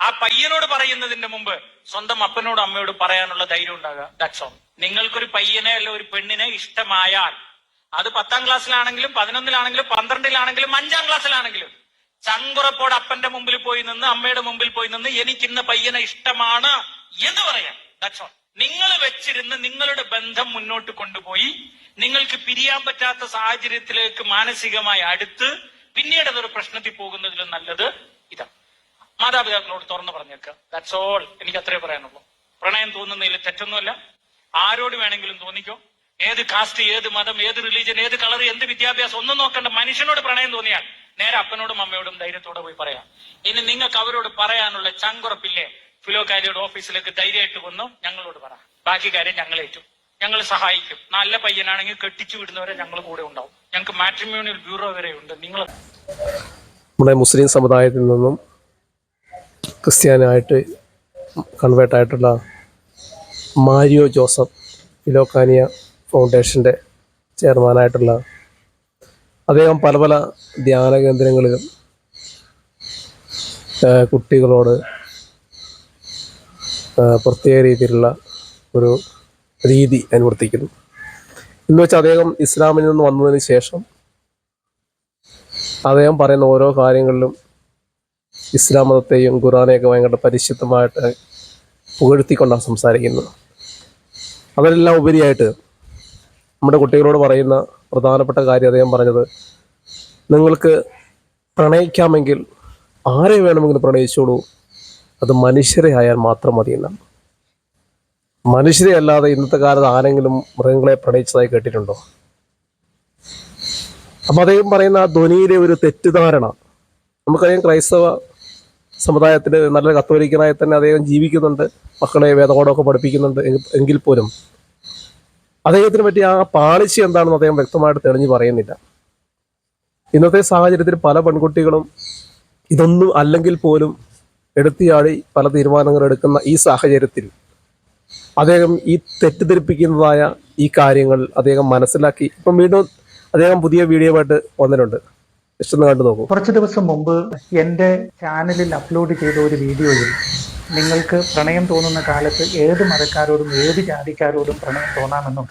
ആ പയ്യനോട് പറയുന്നതിന്റെ മുമ്പ് സ്വന്തം അപ്പനോട് അമ്മയോട് പറയാനുള്ള ധൈര്യം ഉണ്ടാകുക. ഓൾ നിങ്ങൾക്കൊരു പയ്യനെ അല്ല ഒരു പെണ്ണിനെ ഇഷ്ടമായാൽ അത് പത്താം ക്ലാസ്സിലാണെങ്കിലും പതിനൊന്നിലാണെങ്കിലും പന്ത്രണ്ടിലാണെങ്കിലും അഞ്ചാം ക്ലാസ്സിലാണെങ്കിലും ചങ്കുറപ്പോട് അപ്പന്റെ മുമ്പിൽ പോയി നിന്ന് അമ്മയുടെ മുമ്പിൽ പോയി നിന്ന് എനിക്ക് ഇന്ന പയ്യനെ ഇഷ്ടമാണ് എന്ന് പറയാം. ഓൾ നിങ്ങൾ വെച്ചിരുന്ന് നിങ്ങളുടെ ബന്ധം മുന്നോട്ട് കൊണ്ടുപോയി നിങ്ങൾക്ക് പിരിയാൻ പറ്റാത്ത സാഹചര്യത്തിലേക്ക് മാനസികമായി അടുത്ത് പിന്നീട് അതൊരു പ്രശ്നത്തിൽ പോകുന്നതിലും നല്ലത് മാതാപിതാക്കളോട് തുറന്നു പറഞ്ഞേക്കുക. ദാറ്റ്സ് ഓൾ എനിക്ക് അത്രേ പറയാനുള്ളൂ. പ്രണയം തോന്നുന്നതിൽ തെറ്റൊന്നുമല്ല. ആരോട് വേണമെങ്കിലും തോന്നിക്കോ. ഏത് കാസ്റ്റ് ഏത് മതം ഏത് റിലീജിയൻ ഏത് കളർ എന്ത് വിദ്യാഭ്യാസം ഒന്നും നോക്കണ്ട. മനുഷ്യനോട് പ്രണയം തോന്നിയാൽ നേരെ അപ്പനോടും അമ്മയോടും ധൈര്യത്തോടെ പോയി പറയാം. ഇനി നിങ്ങൾക്ക് അവരോട് പറയാനുള്ള ചങ്കുറപ്പില്ലേ? ഫിലോകാരിയുടെ ഓഫീസിലേക്ക് ധൈര്യമായിട്ട് വന്നു? ഞങ്ങളോട് പറ. ബാക്കി കാര്യം ഞങ്ങൾ ഏറ്റു. ഞങ്ങൾ സഹായിക്കും. നല്ല പയ്യനാണെങ്കിൽ കെട്ടിച്ചു വിടുന്നവരെ ഞങ്ങൾ കൂടെ ഉണ്ടാവും. ഞങ്ങൾക്ക് മാട്രിമോണിയൽ ബ്യൂറോ വരെ ഉണ്ട്. നിങ്ങൾ നമ്മുടെ മുസ്ലിം സമുദായത്തിൽ നിന്നും ക്രിസ്ത്യാനായിട്ട് കൺവേർട്ടായിട്ടുള്ള മാരിയോ ജോസഫ് ഫിലോക്കാനിയ ഫൗണ്ടേഷന്റെ ചെയർമാനായിട്ടുള്ള അദ്ദേഹം പല പല ധ്യാന കേന്ദ്രങ്ങളിലും കുട്ടികളോട് പ്രത്യേക രീതിയിലുള്ള ഒരു രീതി അനുവർത്തിക്കുന്നു. എന്ന് വെച്ചാൽ അദ്ദേഹം ഇസ്ലാമിൽ നിന്ന് വന്നതിന് ശേഷം അദ്ദേഹം പറയുന്ന ഓരോ കാര്യങ്ങളിലും ഇസ്ലാം മതത്തെയും ഖുറാനെയൊക്കെ ഭയങ്കര പരിശുദ്ധമായിട്ട് പുകഴ്ത്തിക്കൊണ്ടാണ് സംസാരിക്കുന്നത്. അതിലെല്ലാം ഉപരിയായിട്ട് നമ്മുടെ കുട്ടികളോട് പറയുന്ന പ്രധാനപ്പെട്ട കാര്യം അദ്ദേഹം പറഞ്ഞത് നിങ്ങൾക്ക് പ്രണയിക്കാമെങ്കിൽ ആരെ വേണമെങ്കിലും പ്രണയിച്ചോളൂ. അത് മനുഷ്യരെ ആയാൽ മാത്രം മതി എന്നാണ്. മനുഷ്യരെ അല്ലാതെ ഇന്നത്തെ കാലത്ത് ആരെങ്കിലും മൃഗങ്ങളെ പ്രണയിച്ചതായി കേട്ടിട്ടുണ്ടോ? അപ്പം അദ്ദേഹം പറയുന്ന ആ ധ്വനിയിലെ ഒരു തെറ്റിദ്ധാരണ നമുക്കറിയാം ക്രൈസ്തവ സമുദായത്തിൽ നല്ല കത്തോലിക്കനായി തന്നെ അദ്ദേഹം ജീവിക്കുന്നുണ്ട്. മക്കളെ വേദപാഠമൊക്കെ പഠിപ്പിക്കുന്നുണ്ട്. എങ്കിൽ- പോലും. അദ്ദേഹത്തിന് പറ്റി ആ പാളിച്ച എന്താണെന്ന് അദ്ദേഹം വ്യക്തമായിട്ട് തെളിഞ്ഞു പറയുന്നില്ല. ഇന്നത്തെ സാഹചര്യത്തിൽ പല പെൺകുട്ടികളും ഇതൊന്നും അല്ലെങ്കിൽ പോലും എടുത്തിയാടി പല തീരുമാനങ്ങൾ എടുക്കുന്ന ഈ സാഹചര്യത്തിൽ അദ്ദേഹം ഈ തെറ്റിദ്ധരിപ്പിക്കുന്നതായ ഈ കാര്യങ്ങൾ അദ്ദേഹം മനസ്സിലാക്കി. ഇപ്പം വീണ്ടും അദ്ദേഹം പുതിയ വീഡിയോ ആയിട്ട് വന്നിട്ടുണ്ട്. കണ്ടു നോക്കൂ. കുറച്ച് ദിവസം മുമ്പ് എന്റെ ചാനലിൽ അപ്ലോഡ് ചെയ്ത ഒരു വീഡിയോയിൽ നിങ്ങൾക്ക് പ്രണയം തോന്നുന്ന കാലത്ത് ഏത് മതക്കാരോടും ഏത് ജാതിക്കാരോടും പ്രണയം തോന്നാമെന്നും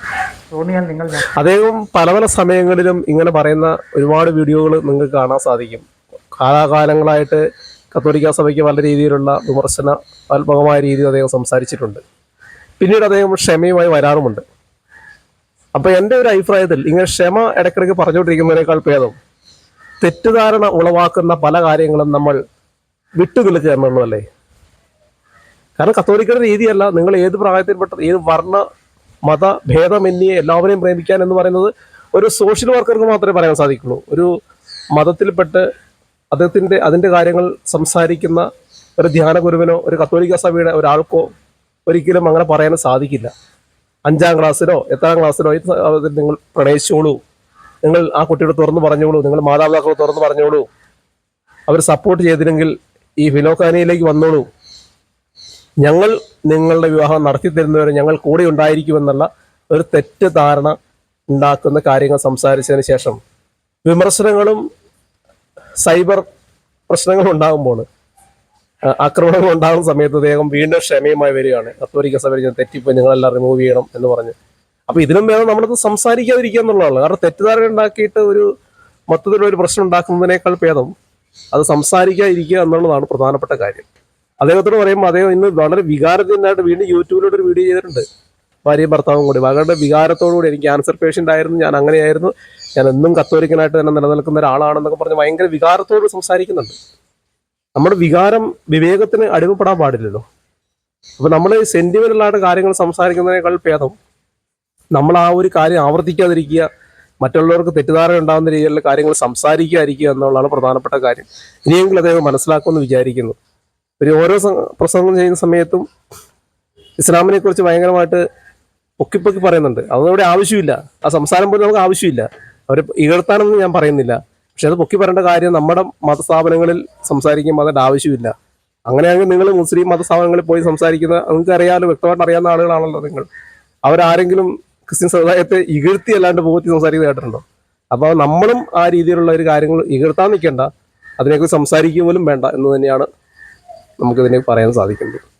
തോന്നിയാൽ നിങ്ങൾ അദ്ദേഹം പല പല സമയങ്ങളിലും ഇങ്ങനെ പറയുന്ന ഒരുപാട് വീഡിയോകൾ നിങ്ങൾക്ക് കാണാൻ സാധിക്കും. കാലാകാലങ്ങളായിട്ട് കത്തോലിക്ക സഭയ്ക്ക് പല രീതിയിലുള്ള വിമർശന ആത്മകമായ രീതിയിൽ അദ്ദേഹം സംസാരിച്ചിട്ടുണ്ട്. പിന്നീട് അദ്ദേഹം ക്ഷമയുമായി വരാറുമുണ്ട്. അപ്പോൾ എന്റെ ഒരു അഭിപ്രായത്തിൽ ഇങ്ങനെ ക്ഷമ ഇടയ്ക്കിടയ്ക്ക് പറഞ്ഞുകൊണ്ടിരിക്കുന്നതിനേക്കാൾ ഭേദം തെറ്റിദ്ധാരണ ഉളവാക്കുന്ന പല കാര്യങ്ങളും നമ്മൾ വിട്ടുനിൽക്കുക എന്നുള്ളതല്ലേ? കാരണം കത്തോലിക്കയുടെ രീതിയല്ല നിങ്ങൾ ഏത് പ്രായത്തിൽപ്പെട്ട ഏത് വർണ മത ഭേദമന്യേ എല്ലാവരെയും പ്രേമിക്കാൻ എന്ന് പറയുന്നത് ഒരു സോഷ്യൽ വർക്കർക്ക് മാത്രമേ പറയാൻ സാധിക്കുള്ളൂ. ഒരു മതത്തിൽപ്പെട്ട് അദ്ദേഹത്തിന്റെ അതിന്റെ കാര്യങ്ങൾ സംസാരിക്കുന്ന ഒരു ധ്യാന ഗുരുവിനോ ഒരു കത്തോലിക്ക സഭയുടെ ഒരാൾക്കോ ഒരിക്കലും അങ്ങനെ പറയാൻ സാധിക്കില്ല. അഞ്ചാം ക്ലാസ്സിലോ എത്രാം ക്ലാസ്സിലോ നിങ്ങൾ പ്രണയിച്ചോളൂ. നിങ്ങൾ ആ കുട്ടിയോട് തുറന്നു പറഞ്ഞോളൂ നിങ്ങൾ മാതാപിതാക്കൾ തുറന്നു പറഞ്ഞോളൂ. അവർ സപ്പോർട്ട് ചെയ്തില്ലെങ്കിൽ ഈ ഫിലോക്കാനയിലേക്ക് വന്നോളൂ. ഞങ്ങൾ നിങ്ങളുടെ വിവാഹം നടത്തി തരുന്നവരെ ഞങ്ങൾ കൂടെ ഉണ്ടായിരിക്കുമെന്നുള്ള ഒരു തെറ്റിദ്ധാരണ ഉണ്ടാക്കുന്ന കാര്യങ്ങൾ സംസാരിച്ചതിന് ശേഷം വിമർശനങ്ങളും സൈബർ പ്രശ്നങ്ങളും ഉണ്ടാകുമ്പോൾ ആക്രമണങ്ങൾ ഉണ്ടാകുന്ന സമയത്ത് അദ്ദേഹം വീണ്ടും ക്ഷമയുമായി വരികയാണ്. കത്തോലിക്ക സഭയിൽ ഞാൻ നിങ്ങളെല്ലാം റിമൂവ് ചെയ്യണം എന്ന് പറഞ്ഞ്. അപ്പൊ ഇതിനും വേണം നമ്മളത് സംസാരിക്കാതിരിക്കുക എന്നുള്ളതാണ് കാരണം തെറ്റിദ്ധാരണ ഉണ്ടാക്കിയിട്ട് ഒരു മൊത്തത്തിലുള്ള ഒരു പ്രശ്നം ഉണ്ടാക്കുന്നതിനേക്കാൾ ഭേദം അത് സംസാരിക്കാതിരിക്കുക എന്നുള്ളതാണ് പ്രധാനപ്പെട്ട കാര്യം. അദ്ദേഹത്തോട് പറയുമ്പോൾ അദ്ദേഹം ഇന്ന് വളരെ വികാരത്തിനായിട്ട് വീണ്ടും യൂട്യൂബിലൂടെ ഒരു വീഡിയോ ചെയ്തിട്ടുണ്ട്. ഭാര്യയും ഭർത്താവും കൂടി. മകളുടെ വികാരത്തോടുകൂടി എനിക്ക് ക്യാൻസർ പേഷ്യന്റ് ആയിരുന്നു ഞാൻ അങ്ങനെയായിരുന്നു. ഞാൻ എന്നും കത്തോലിക്കനായിട്ട് തന്നെ നിലനിൽക്കുന്ന ഒരാളാണെന്നൊക്കെ പറഞ്ഞ് ഭയങ്കര വികാരത്തോട് സംസാരിക്കുന്നുണ്ട്. നമ്മുടെ വികാരം വിവേകത്തിന് അടിമപ്പെടാൻ പാടില്ലല്ലോ. അപ്പൊ നമ്മൾ സെന്റിമെന്റലായിട്ട് കാര്യങ്ങൾ സംസാരിക്കുന്നതിനേക്കാൾ ഭേദം നമ്മൾ ആ ഒരു കാര്യം ആവർത്തിക്കാതിരിക്കുക മറ്റുള്ളവർക്ക് തെറ്റിദ്ധാരണ ഉണ്ടാകുന്ന രീതിയിലുള്ള കാര്യങ്ങൾ സംസാരിക്കാതിരിക്കുക എന്നുള്ളതാണ് പ്രധാനപ്പെട്ട കാര്യം. ഇനിയെങ്കിലും അദ്ദേഹം മനസ്സിലാക്കുമെന്ന് വിചാരിക്കുന്നു. ഒരു ഓരോ പ്രസംഗം ചെയ്യുന്ന സമയത്തും ഇസ്ലാമിനെ കുറിച്ച് ഭയങ്കരമായിട്ട് പൊക്കിപ്പൊക്കി പറയുന്നുണ്ട്. അതൊന്നും ആവശ്യമില്ല. ആ സംസാരം പോലും നമുക്ക് ആവശ്യമില്ല. അവരെ ഇകഴ്ത്താനൊന്നും ഞാൻ പറയുന്നില്ല. പക്ഷെ അത് പൊക്കി പറയേണ്ട കാര്യം നമ്മുടെ മതസ്ഥാപനങ്ങളിൽ സംസാരിക്കുമ്പോൾ അതിന്റെ ആവശ്യമില്ല. അങ്ങനെയാണെങ്കിൽ നിങ്ങൾ മുസ്ലിം മതസ്ഥാപനങ്ങളിൽ പോയി സംസാരിക്കുന്ന നിങ്ങൾക്ക് അറിയാമല്ലോ വ്യക്തമായിട്ട് അറിയാവുന്ന ആളുകളാണല്ലോ നിങ്ങൾ. അവരാരെങ്കിലും ക്രിസ്ത്യൻ സമുദായത്തെ ഇകഴ്ത്തി അല്ലാണ്ട് പോകത്തി സംസാരിക്കുന്നത് കേട്ടിട്ടുണ്ടോ? അപ്പോൾ നമ്മളും ആ രീതിയിലുള്ള ഒരു കാര്യങ്ങൾ ഇകഴ്ത്താൻ നിൽക്കേണ്ട. അതിനെക്കുറിച്ച് സംസാരിക്കുക പോലും വേണ്ട എന്ന് തന്നെയാണ് നമുക്കിതിനെ പറയാൻ സാധിക്കുന്നത്.